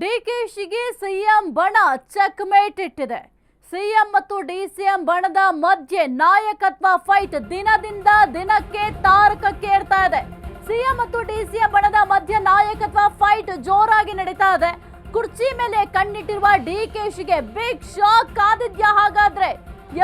ಡಿಕೆಶಿಗೆ CM ಬಣ checkmate ಇಟ್ಟಿದೆ CM ಮತ್ತು ಡಿಸಿಎಂ ಬಣದ ಮಧ್ಯೆ ನಾಯಕತ್ವ ಫೈಟ್ ದಿನದಿಂದ ದಿನಕ್ಕೆ ತಾರಕಕ್ಕೇರ್ತಾ ಇದೆ. ಸಿಎಂ ಮತ್ತು ಡಿಸಿಎಂ ಬಣದ ಮಧ್ಯೆ ನಾಯಕತ್ವ ಫೈಟ್ ಜೋರಾಗಿ ನಡೀತಾ ಇದೆ. ಕುರ್ಚಿ ಮೇಲೆ ಕಣ್ಣಿಟ್ಟಿರುವ ಡಿಕೆಶಿಗೆ ಬಿಗ್ ಶಾಕ್ ಕಾದಿದ್ಯಾ ಹಾಗಾದ್ರೆ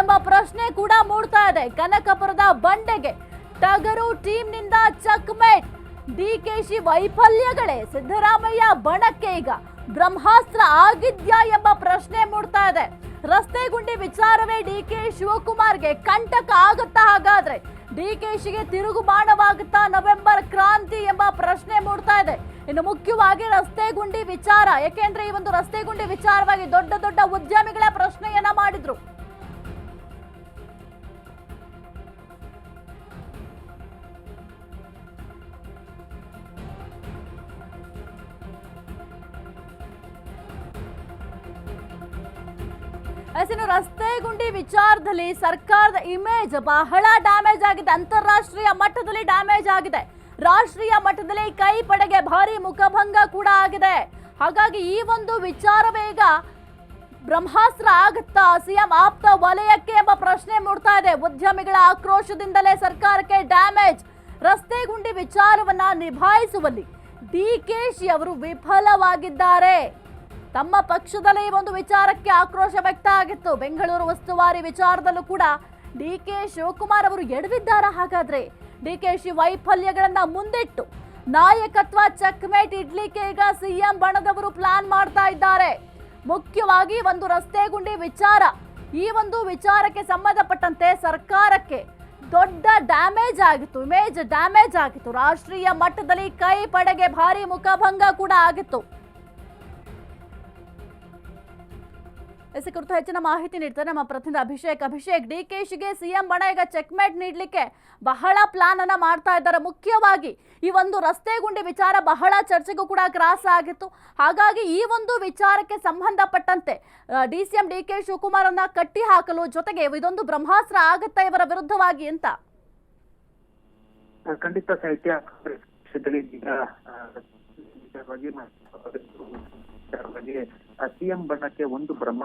ಎಂಬ ಪ್ರಶ್ನೆ ಕೂಡ ಮೂಡ್ತಾ ಇದೆ ಕನಕಪುರದ ಬಂಡೆಗೆ. ಟಗರು ಟೀಮ್ನಿಂದ ಚಕ್ಮೇಟ್. ಡಿಕೆಶಿ ವೈಫಲ್ಯಗಳೇ ಸಿದ್ದರಾಮಯ್ಯ ಬಣಕ್ಕೆ ಈಗ. ಬ್ರಹ್ಮಾಸ್ತ್ರ ಆಗಿದ್ಯಾ ಎಂಬ ಪ್ರಶ್ನೆ ಮೂಡ್ತಾ ಇದೆ. ರಸ್ತೆ ಗುಂಡಿ ವಿಚಾರವೇ ಡಿ ಡಿಕೆ ಶಿವಕುಮಾರ್ಗೆ ಕಂಟಕ ಆಗುತ್ತಾ ಹಾಗಾದ್ರೆ? ಡಿಕೆಶಿಗೆ ತಿರುಗು ಬಾಣವಾಗುತ್ತಾ ನವೆಂಬರ್ ಕ್ರಾಂತಿ ಎಂಬ ಪ್ರಶ್ನೆ ಮೂಡ್ತಾ ಇದೆ. ಇನ್ನು ಮುಖ್ಯವಾಗಿ ರಸ್ತೆ ಗುಂಡಿ ವಿಚಾರ. ಯಾಕೆಂದ್ರೆ ಈ ಒಂದು ರಸ್ತೆ ಗುಂಡಿ ವಿಚಾರವಾಗಿ ದೊಡ್ಡ ದೊಡ್ಡ ಉದ್ಯಮಿಗಳ ಇನ್ನು ರಸ್ತೆ ಗುಂಡಿ ವಿಚಾರದಲ್ಲಿ ಸರ್ಕಾರದ ಇಮೇಜ್ ಬಹಳ ಡ್ಯಾಮೇಜ್ ಆಗಿದೆ. ಅಂತಾರಾಷ್ಟ್ರೀಯ ಮಟ್ಟದಲ್ಲಿ ಡ್ಯಾಮೇಜ್ ಆಗಿದೆ. ರಾಷ್ಟ್ರೀಯ ಮಟ್ಟದಲ್ಲಿ ಕೈ ಪಡೆಗೆ ಭಾರಿ ಮುಖಭಂಗ ಕೂಡ ಆಗಿದೆ. ಹಾಗಾಗಿ ಈ ಒಂದು ವಿಚಾರವೇ ಈಗ ಬ್ರಹ್ಮಾಸ್ತ್ರ ಆಗುತ್ತಾ? ಸಿಎಂ ಆಪ್ತ ವಲಯಕ್ಕೆ ಎಂಬ ಪ್ರಶ್ನೆ ಮೂಡ್ತಾ ಇದೆ. ಉದ್ಯಮಿಗಳ ಆಕ್ರೋಶದಿಂದಲೇ ಸರ್ಕಾರಕ್ಕೆ ಡ್ಯಾಮೇಜ್ ರಸ್ತೆ ಗುಂಡಿ ವಿಚಾರವನ್ನ ನಿಭಾಯಿಸುವಲ್ಲಿ ಡಿಕೆಶಿ ಅವರು ವಿಫಲವಾಗಿದ್ದಾರೆ. ತಮ್ಮ ಪಕ್ಷದಲ್ಲೇ ಈ ಒಂದು ವಿಚಾರಕ್ಕೆ ಆಕ್ರೋಶ ವ್ಯಕ್ತ ಆಗಿತ್ತು. ಬೆಂಗಳೂರು ಉಸ್ತುವಾರಿ ವಿಚಾರದಲ್ಲೂ ಕೂಡ ಡಿ ಕೆ ಶಿವಕುಮಾರ್ ಅವರು ಎಡವಿದ್ದಾರ. ಹಾಗಾದ್ರೆ ಡಿ ಕೆ ಶಿ ವೈಫಲ್ಯಗಳನ್ನ ಮುಂದಿಟ್ಟು ನಾಯಕತ್ವ ಚೆಕ್ಮೇಟ್ ಇಡ್ಲಿಕ್ಕೆ ಈಗ ಸಿಎಂ ಬಣದವರು ಪ್ಲಾನ್ ಮಾಡ್ತಾ ಇದ್ದಾರೆ. ಮುಖ್ಯವಾಗಿ ಒಂದು ರಸ್ತೆ ಗುಂಡಿ ವಿಚಾರ. ಈ ಒಂದು ವಿಚಾರಕ್ಕೆ ಸಂಬಂಧಪಟ್ಟಂತೆ ಸರ್ಕಾರಕ್ಕೆ ದೊಡ್ಡ ಡ್ಯಾಮೇಜ್ ಆಗಿತ್ತು ಇಮೇಜ್ ಡ್ಯಾಮೇಜ್ ಆಗಿತ್ತು. ರಾಷ್ಟ್ರೀಯ ಮಟ್ಟದಲ್ಲಿ ಕೈ ಪಡೆಗೆ ಭಾರಿ ಮುಖಭಂಗ ಕೂಡ ಆಗಿತ್ತು. ಈ ಕುರಿತು ಹೆಚ್ಚಿನ ಮಾಹಿತಿ ನೀಡ್ತಾರೆ ನಮ್ಮ ಪ್ರತಿನಿಧಿ ಅಭಿಷೇಕ್. ಅಭಿಷೇಕ್ ಡಿ ಕೆ ಶಿಗೆ ಸಿಎಂ ಬಣ ಈಗ ಚೆಕ್ಮೇಟ್ ನೀಡಲಿಕ್ಕೆ ಬಹಳ ಪ್ಲಾನ್ ಅನ್ನ ಮಾಡ್ತಾ ಇದ್ದಾರೆ. ಮುಖ್ಯವಾಗಿ ಈ ಒಂದು ರಸ್ತೆ ಗುಂಡಿ ವಿಚಾರ ಬಹಳ ಚರ್ಚೆಗೂ ಕೂಡ ಕ್ರಾಸ್ ಆಗಿತ್ತು. ಹಾಗಾಗಿ ಈ ಒಂದು ವಿಚಾರಕ್ಕೆ ಸಂಬಂಧಪಟ್ಟಂತೆ D C M D K Shivakumar ಅನ್ನ ಕಟ್ಟಿ ಹಾಕಲು ಜೊತೆಗೆ ಇದೊಂದು ಬ್ರಹ್ಮಾಸ್ತ್ರ ಆಗುತ್ತಾ ಇವರ ವಿರುದ್ಧವಾಗಿ ಅಂತ? ಖಂಡಿತ ಸಾಹಿತ್ಯ ವಿಚಾರವಾಗಿ ಸಿಎಂ ಬಣ್ಣಕ್ಕೆ ಒಂದು ಬ್ರಹ್ಮ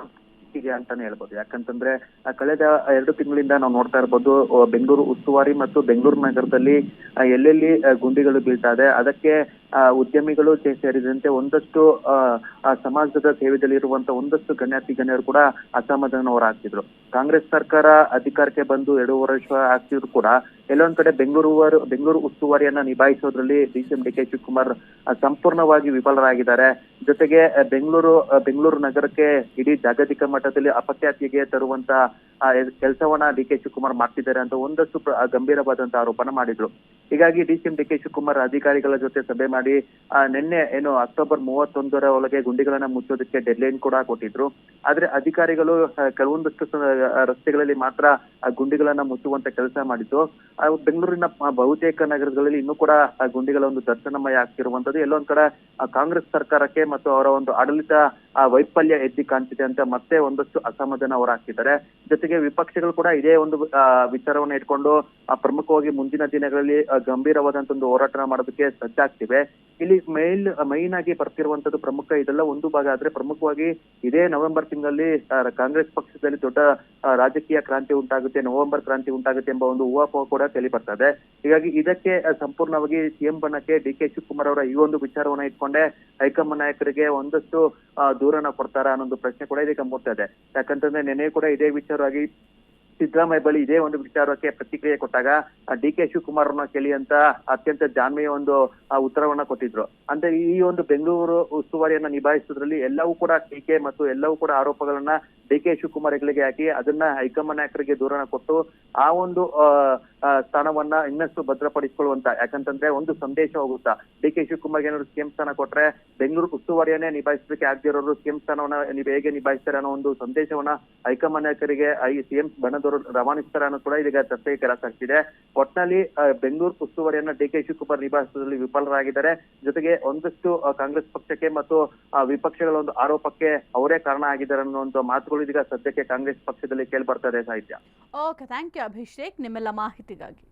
ಇದೆ ಅಂತಾನೆ ಹೇಳ್ಬೋದು. ಯಾಕಂತಂದ್ರೆ ಕಳೆದ ಎರಡು ತಿಂಗಳಿಂದ ನಾವು ನೋಡ್ತಾ ಇರ್ಬೋದು ಬೆಂಗಳೂರು ಉಸ್ತುವಾರಿ ಮತ್ತು ಬೆಂಗಳೂರು ನಗರದಲ್ಲಿ ಎಲ್ಲೆಲ್ಲಿ ಗುಂಡಿಗಳು ಬೀಳ್ತಾ ಇದೆ, ಅದಕ್ಕೆ ಉದ್ಯಮಿಗಳು ಸೇರಿದಂತೆ ಒಂದಷ್ಟು ಆ, ಸಮಾಜದ ಸಮಾಜದ ಸೇವೆಯಲ್ಲಿರುವಂತ ಒಂದಷ್ಟು ಗಣ್ಯಾತಿ ಗಣ್ಯರು ಕೂಡ ಅಸಮಾಧಾನವರಾಗ್ತಿದ್ರು ಕಾಂಗ್ರೆಸ್ ಸರ್ಕಾರ ಅಧಿಕಾರಕ್ಕೆ ಬಂದು ಎರಡು ವರ್ಷ ಆಗ್ತಿದ್ರು ಕೂಡ ಎಲ್ಲೊಂದ್ ಕಡೆ ಬೆಂಗಳೂರು ಬೆಂಗಳೂರು ಉಸ್ತುವಾರಿಯನ್ನ ನಿಭಾಯಿಸೋದ್ರಲ್ಲಿ D C D K Shivakumar ಸಂಪೂರ್ಣವಾಗಿ ವಿಫಲರಾಗಿದ್ದಾರೆ. ಜೊತೆಗೆ ಬೆಂಗಳೂರು ಬೆಂಗಳೂರು ನಗರಕ್ಕೆ ಇಡೀ ಜಾಗತಿಕ ಮಟ್ಟದಲ್ಲಿ ಅಪಖ್ಯಾತಿಗೆ ತರುವಂತ ಕೆಲಸವನ್ನ ಡಿ ಕೆ ಶಿವಕುಮಾರ್ ಮಾಡ್ತಿದ್ದಾರೆ ಅಂತ ಒಂದಷ್ಟು ಗಂಭೀರವಾದಂತಹ ಆರೋಪನ ಮಾಡಿದ್ರು. ಹೀಗಾಗಿ D C D K Shivakumar ಅಧಿಕಾರಿಗಳ ಜೊತೆ ಸಭೆ ಮಾಡಿ ಆ, ನಿನ್ನೆ ಏನು ಅಕ್ಟೋಬರ್ ಮೂವತ್ತೊಂದರ ಒಳಗೆ ಗುಂಡಿಗಳನ್ನ ಮುಚ್ಚೋದಕ್ಕೆ ಡೆಡ್ಲೈನ್ ಕೂಡ ಕೊಟ್ಟಿದ್ರು. ಆದ್ರೆ ಅಧಿಕಾರಿಗಳು ಕೆಲವೊಂದಷ್ಟು ರಸ್ತೆಗಳಲ್ಲಿ ಮಾತ್ರ ಆ ಗುಂಡಿಗಳನ್ನ ಮುಚ್ಚುವಂತ ಕೆಲಸ ಮಾಡಿದ್ದು. ಬೆಂಗಳೂರಿನ ಬಹುತೇಕ ನಗರಗಳಲ್ಲಿ ಇನ್ನೂ ಕೂಡ ಗುಂಡಿಗಳ ಒಂದು ದರ್ಶನಮಯ ಆಗ್ತಿರುವಂತದ್ದು ಎಲ್ಲೊಂದ್ ಕಡೆ ಕಾಂಗ್ರೆಸ್ ಸರ್ಕಾರಕ್ಕೆ ಮತ್ತು ಅವರ ಒಂದು ಆಡಳಿತ ಆ, ವೈಫಲ್ಯ ಎದ್ದಿ ಕಾಣ್ತಿದೆ ಅಂತ ಮತ್ತೆ ಒಂದಷ್ಟು ಅಸಮಾಧಾನ ಹೊರಹಾಕಿದ್ದಾರೆ ಜೊತೆಗೆ ವಿಪಕ್ಷಗಳು ಕೂಡ ಇದೇ ಒಂದು ವಿಚಾರವನ್ನ ಇಟ್ಕೊಂಡು ಪ್ರಮುಖವಾಗಿ ಮುಂದಿನ ದಿನಗಳಲ್ಲಿ ಗಂಭೀರವಾದಂತ ಒಂದು ಹೋರಾಟ ಮಾಡೋದಕ್ಕೆ ಸಜ್ಜಾಗ್ತಿವೆ. ಇಲ್ಲಿ ಮೇಲ್ ಮೈನ್ ಆಗಿ ಬರ್ತಿರುವಂತದ್ದು ಪ್ರಮುಖ ಇದೆಲ್ಲ ಒಂದು ಭಾಗ. ಆದ್ರೆ ಪ್ರಮುಖವಾಗಿ ಇದೇ ನವೆಂಬರ್ ತಿಂಗಳಲ್ಲಿ ಕಾಂಗ್ರೆಸ್ ಪಕ್ಷದಲ್ಲಿ ದೊಡ್ಡ ರಾಜಕೀಯ ಕ್ರಾಂತಿ ಉಂಟಾಗುತ್ತೆ, ನವೆಂಬರ್ ಕ್ರಾಂತಿ ಉಂಟಾಗುತ್ತೆ ಎಂಬ ಒಂದು ಊಹಾಪೋಹ ಕೂಡ ಕೇಳಿ ಬರ್ತಾ ಇದೆ ಹೀಗಾಗಿ ಇದಕ್ಕೆ ಸಂಪೂರ್ಣವಾಗಿ ಸಿಎಂ ಬಣ್ಣಕ್ಕೆ ಡಿ ಕೆ ಶಿವಕುಮಾರ್ ಅವರ ಈ ಒಂದು ವಿಚಾರವನ್ನ ಇಟ್ಕೊಂಡೆ ಹೈಕಮಾಂಡ್ ನಾಯಕರಿಗೆ ಒಂದಷ್ಟು ದೂರನ ಕೊಡ್ತಾರ ಅನ್ನೊಂದು ಪ್ರಶ್ನೆ ಕೂಡ ಇದಕ್ಕೆ ಮೂಡ್ತಾ ಇದೆ. ಯಾಕಂತಂದ್ರೆ ನೆನೆ ಕೂಡ ಇದೇ ವಿಚಾರವಾಗಿ ಸಿದ್ದರಾಮಯ್ಯ ಬಳಿ ಇದೇ ಒಂದು ವಿಚಾರಕ್ಕೆ ಪ್ರತಿಕ್ರಿಯೆ ಕೊಟ್ಟಾಗ ಡಿ ಕೆ ಶಿವಕುಮಾರ್ ಅವ್ರನ್ನ ಕೇಳಿ ಅಂತ ಅತ್ಯಂತ ಜಾಣ್ಮೆಯ ಒಂದು ಉತ್ತರವನ್ನ ಕೊಟ್ಟಿದ್ರು. ಅಂದ್ರೆ ಈ ಒಂದು ಬೆಂಗಳೂರು ಉಸ್ತುವಾರಿಯನ್ನ ನಿಭಾಯಿಸೋದ್ರಲ್ಲಿ ಎಲ್ಲವೂ ಕೂಡ ಟೀಕೆ ಮತ್ತು ಎಲ್ಲವೂ ಕೂಡ ಆರೋಪಗಳನ್ನ ಡಿ ಕೆ ಶಿವಕುಮಾರ್ ಹೆಗಲಿಗೆ ಹಾಕಿ, ಅದನ್ನ ಹೈಕಮಾಂಡ್ ನಾಯಕರಿಗೆ ದೂರನ ಕೊಟ್ಟು, ಆ ಒಂದು ಸ್ಥಾನವನ್ನ ಇನ್ನಷ್ಟು ಭದ್ರಪಡಿಸಿಕೊಳ್ಳುವಂತ, ಯಾಕಂತಂದ್ರೆ ಒಂದು ಸಂದೇಶ ಹೋಗುತ್ತಾ. ಡಿ ಕೆ ಶಿವಕುಮಾರ್ಗೆ ಏನಾದ್ರು ಸಿಎಂ ಸ್ಥಾನ ಕೊಟ್ರೆ ಬೆಂಗಳೂರು ಉಸ್ತುವಾರಿಯನ್ನೇ ನಿಭಾಯಿಸಲಿಕ್ಕೆ ಆಗದಿರೋರು ಸಿಎಂ ಸ್ಥಾನವನ್ನ ನೀವು ಹೇಗೆ ನಿಭಾಯಿಸ್ತಾರೆ ಅನ್ನೋ ಒಂದು ಸಂದೇಶವನ್ನ ಹೈಕಮಾಂಡ್ ನಾಯಕರಿಗೆ ಸಿಎಂ ಬಣದವರು ರವಾನಿಸ್ತಾರೆ ಅನ್ನೋ ಕೂಡ ಇದೀಗ ಚರ್ಚೆಗೆ ಕೆಲಸ ಆಗ್ತಿದೆ. ಒಟ್ನಲ್ಲಿ ಬೆಂಗಳೂರು ಉಸ್ತುವಾರಿಯನ್ನ ಡಿ ಕೆ ಶಿವಕುಮಾರ್ ನಿಭಾಯಿಸುವುದರಲ್ಲಿ ವಿಫಲರಾಗಿದ್ದಾರೆ. ಜೊತೆಗೆ ಒಂದಷ್ಟು ಕಾಂಗ್ರೆಸ್ ಪಕ್ಷಕ್ಕೆ ಮತ್ತು ವಿಪಕ್ಷಗಳ ಒಂದು ಆರೋಪಕ್ಕೆ ಅವರೇ ಕಾರಣ ಆಗಿದ್ದಾರೆ ಅನ್ನೋ ಒಂದು ಮಾತುಗಳು ಇದೀಗ ಸದ್ಯಕ್ಕೆ ಕಾಂಗ್ರೆಸ್ ಪಕ್ಷದಲ್ಲಿ ಕೇಳಿ ಇದೆ ಸಾಹಿತ್ಯ. Okay thank you Abhishek. ನಿಮ್ಮೆಲ್ಲ ಮಾಹಿತಿಗಾಗಿ.